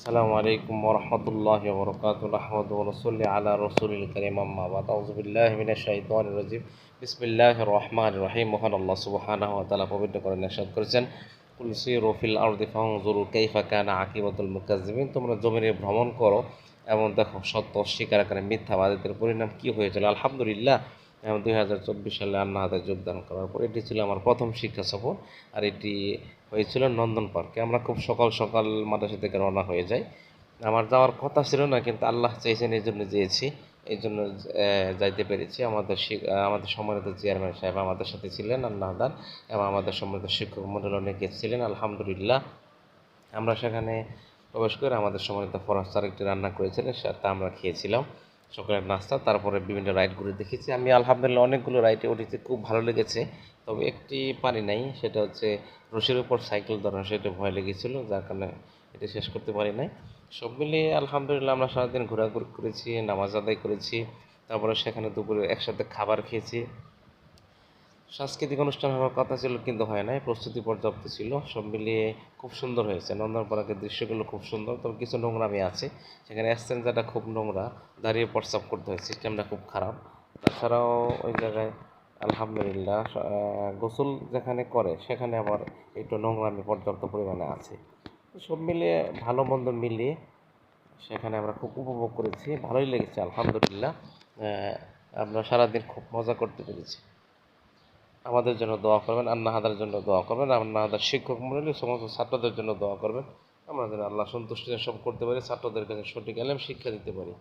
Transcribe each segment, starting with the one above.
আসসালামু আলাইকুম ওরহমতুল্লাহ বরকাত আহমদ রসুল্লি আলা রসুল করিম আম্মাবাদ আউজবিল্লাহ মিনাশাহিদান রাজিম। বিসমিল্লাহ রহমান রহিম। মোহান আল্লাহ সুবাহানাহ তালা পবিত্র করে নেশাদ করেছেন। কুলসি রফিল আরদি ফাহজুরু কাইফা কানা আকিবাতুল মুকাজিমিন তোমরা জমিনে ভ্রমণ করো এবং দেখো সত্য অস্বীকার করে মিথ্যাবাদীদের পরিণাম কী হয়েছিল? আলহামদুলিল্লাহ এবং দুই হাজার চব্বিশ সালে আন্না হাতে যোগদান করার পর এটি ছিল আমার প্রথম শিক্ষা সফর। আর এটি হয়েছিল নন্দন পার্কে। আমরা খুব সকাল সকাল মাদ্রাসা থেকে রওনা হয়ে যাই। আমার যাওয়ার কথা ছিল না, কিন্তু আল্লাহ চাইছেন এই জন্য যেয়েছি। এই জন্য যাইতে পেরেছি। আমাদের আমাদের সম্মানিত চেয়ারম্যান সাহেব আমাদের সাথে ছিলেন আল্লাহদার এবং আমাদের সম্মানিত শিক্ষক মন্ডল অনেকে ছিলেন, আলহামদুলিল্লাহ। আমরা সেখানে প্রবেশ করে আমাদের সম্মানিত ফরাজ স্যার একটি রান্না করেছিলেন সেটা আমরা খেয়েছিলাম। সকালের নাস্তা, তারপরে বিভিন্ন রাইড ঘুরে দেখেছি। আমি আলহামদুলিল্লাহ অনেকগুলো রাইডে উঠেছি, খুব ভালো লেগেছে। তবে একটি পারি নাই, সেটা হচ্ছে রশির উপর সাইকেল ধরা সেটা ভয় লেগেছিল, যার কারণে এটা শেষ করতে পারি নাই। সব মিলিয়ে আলহামদুলিল্লাহ আমরা সারাদিন ঘোরাঘুরি করেছি, নামাজ আদায় করেছি, তারপরে সেখানে দুপুরে একসাথে খাবার খেয়েছি। সাংস্কৃতিক অনুষ্ঠান হওয়ার কথা ছিল, কিন্তু হয় নাই। প্রস্তুতি পর্যাপ্ত ছিল। সব মিলিয়ে খুব সুন্দর হয়েছে। নন্দন পার্কের দৃশ্যগুলো খুব সুন্দর। তবে কিছু নোংরামি আছে। সেখানে এক্সচেঞ্জারটা খুব নোংরা। দাঁড়িয়ে প্রস্রাব করতে হয়। সিস্টেমটা খুব খারাপ। তাছাড়াও ওই জায়গায় আলহামদুলিল্লাহ গোসল যেখানে করে, সেখানে আবার একটু নোংরামি পর্যাপ্ত পরিমাণে আছে। সব মিলিয়ে ভালো মন্দ মিলিয়ে সেখানে আমরা খুব উপভোগ করেছি। ভালোই লেগেছে, আলহামদুলিল্লাহ। আমরা সারাদিন খুব মজা করতে পেরেছি। আমাদের জন্য দোয়া করবেন আন্নাহাদার জন্য দোয়া করবেন আন্নাহাদার শিক্ষক মন্ডলী, সমস্ত ছাত্রদের জন্য দোয়া করবেন। আমরা যেন আল্লাহ সন্তুষ্টি সব করতে পারি, ছাত্রদের কাছে সঠিক এলেম, শিক্ষা দিতে পারি।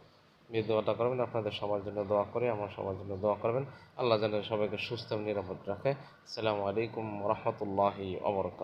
যে দোয়াটা করবেন, আপনাদের সবার জন্য দোয়া করে, আমার সবার জন্য দোয়া করবেন। আল্লাহ যেন সবাইকে সুস্থ এবং নিরাপদ রাখে। আসসালামু আলাইকুম রহমতুল্লাহি অবরকাত